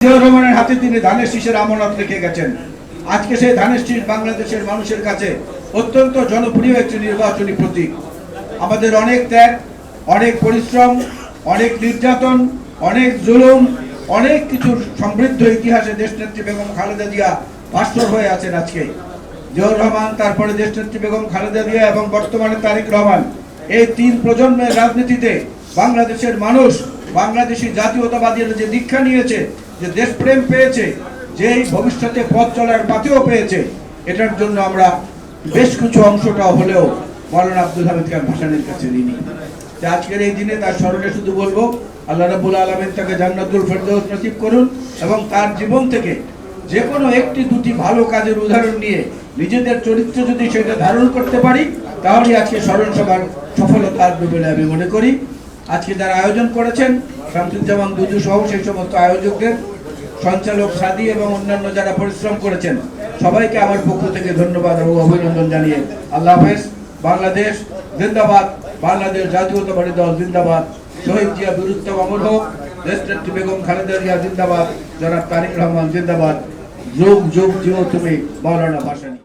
রহমানের হাতে তিনি ধানের শীষের আমানত রেখে গেছেন। আজকে সেই ধানের শীষ বাংলাদেশের মানুষের কাছে অত্যন্ত জনপ্রিয় একটি নির্বাচনী প্রতীক। আমাদের অনেক ত্যাগ, অনেক পরিশ্রম, অনেক নির্যাতন, অনেক জুলুম, অনেক কিছু সমৃদ্ধ ইতিহাসে দেশনেত্রী বেগম খালেদা জিয়া ভাস্কর হয়ে আছেন আজকে। জিয়াউর রহমান, তারপরে দেশনেত্রী বেগম খালেদা জিয়া এবং বর্তমানে তারেক রহমান এই তিন প্রজন্মের রাজনীতিতে বাংলাদেশের মানুষ বাংলাদেশি জাতীয়তাবাদীর যে দীক্ষা নিয়েছে, যে দেশপ্রেম পেয়েছে, যেই ভবিষ্যতে পথ চলার পাথেও পেয়েছে, এটার জন্য আমরা বেশ কিছু অংশটা হলেও মৌলানা আব্দুল হামিদ খান ভাসানের কাছে যে আজকের এই দিনে তার স্মরণে শুধু বলব, আল্লাহ রাবুল আলমেন তাকে জান্নাতুল ফেরদৌস নসিব করুন এবং তার জীবন থেকে যে কোনো একটি দুটি ভালো কাজের উদাহরণ নিয়ে নিজেদের চরিত্র যদি সেটা ধারণ করতে পারি, তাহলে আজকে স্মরণ সভার সফলতা আসবে বলে আমি মনে করি। আজকে যারা আয়োজন করেছেন, শামসুজ্জামান দুজু সহ সেই সমস্ত আয়োজকদের, সঞ্চালক সাদি এবং অন্যান্য যারা পরিশ্রম করেছেন, সবাইকে আমার পক্ষ থেকে ধন্যবাদ এবং অভিনন্দন জানিয়ে আল্লাহ হাফেজ। বাংলাদেশ জিন্দাবাদ। বাংলাদেশ জাতীয়তাবাদী দল জিন্দাবাদ। শহীদ জিয়া বীরুত্তম অমর হোক। দেশনেত্রী বেগম খালেদা জিয়া জিন্দাবাদ। জনাব তারিক রহমান জিন্দাবাদ। যুগ যুগ জিও তুমি মৌলানা ভাষা